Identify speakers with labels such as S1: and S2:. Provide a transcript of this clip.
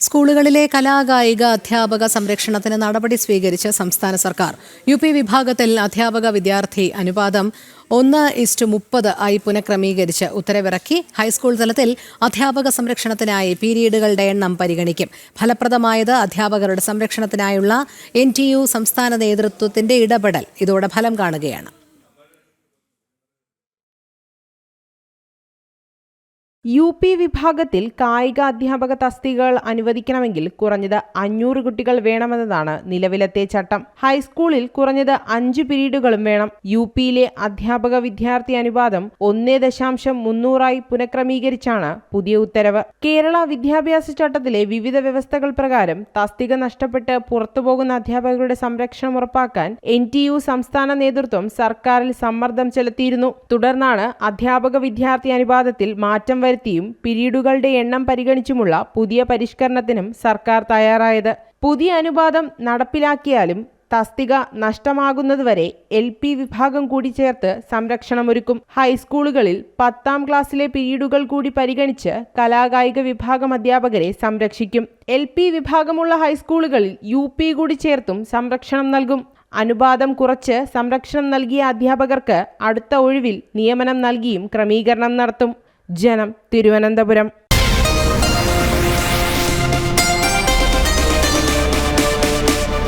S1: സ്കൂളുകളിലെ കലാകായിക അധ്യാപക സംരക്ഷണത്തിന് നടപടി സ്വീകരിച്ച സംസ്ഥാന സർക്കാർ. യു പി വിഭാഗത്തിൽ അധ്യാപക വിദ്യാർത്ഥി അനുപാതം ഒന്ന് ഇസ്റ്റു മുപ്പത് ആയി പുനഃക്രമീകരിച്ച് ഉത്തരവിറക്കി. ഹൈസ്കൂൾ തലത്തിൽ അധ്യാപക സംരക്ഷണത്തിനായി പീരീഡുകളുടെ എണ്ണം പരിഗണിക്കും. ഫലപ്രദമായത് അധ്യാപകരുടെ സംരക്ഷണത്തിനായുള്ള എൻ സംസ്ഥാന നേതൃത്വത്തിന്റെ ഇടപെടൽ. ഇതോടെ ഫലം കാണുകയാണ്.
S2: യു പി വിഭാഗത്തിൽ കായിക അധ്യാപക തസ്തികകൾ അനുവദിക്കണമെങ്കിൽ കുറഞ്ഞത് അഞ്ഞൂറ് കുട്ടികൾ വേണമെന്നതാണ് നിലവിലത്തെ ചട്ടം. ഹൈസ്കൂളിൽ കുറഞ്ഞത് അഞ്ച് പിരീഡുകളും വേണം. യു പിയിലെ അധ്യാപക വിദ്യാർത്ഥി അനുപാതം ഒന്നേ ദശാംശം മുന്നൂറായി പുനഃക്രമീകരിച്ചാണ് പുതിയ ഉത്തരവ്. കേരള വിദ്യാഭ്യാസ ചട്ടത്തിലെ വിവിധ വ്യവസ്ഥകൾ പ്രകാരം തസ്തിക നഷ്ടപ്പെട്ട് പുറത്തുപോകുന്ന അധ്യാപകരുടെ സംരക്ഷണം ഉറപ്പാക്കാൻ എൻ സംസ്ഥാന നേതൃത്വം സർക്കാരിൽ സമ്മർദ്ദം ചെലുത്തിയിരുന്നു. തുടർന്നാണ് അധ്യാപക വിദ്യാർത്ഥി അനുപാതത്തിൽ മാറ്റം വരുത്തിയും പിരീഡുകളുടെ എണ്ണം പരിഗണിച്ചുമുള്ള പുതിയ പരിഷ്കരണത്തിനും സർക്കാർ തയ്യാറായത്. പുതിയ അനുപാതം നടപ്പിലാക്കിയാലും തസ്തിക നഷ്ടമാകുന്നതുവരെ എൽ പി വിഭാഗം കൂടി ചേർത്ത് സംരക്ഷണമൊരുക്കും. ഹൈസ്കൂളുകളിൽ പത്താം ക്ലാസ്സിലെ പിരീഡുകൾ കൂടി പരിഗണിച്ച് കലാകായിക വിഭാഗം അധ്യാപകരെ സംരക്ഷിക്കും. എൽ പി വിഭാഗമുള്ള ഹൈസ്കൂളുകളിൽ യു പി കൂടി ചേർത്തും സംരക്ഷണം നൽകും. അനുപാതം കുറച്ച് സംരക്ഷണം നൽകിയ അധ്യാപകർക്ക് അടുത്ത ഒഴിവിൽ നിയമനം നൽകിയും ക്രമീകരണം നടത്തും. ജനം തിരുവനന്തപുരം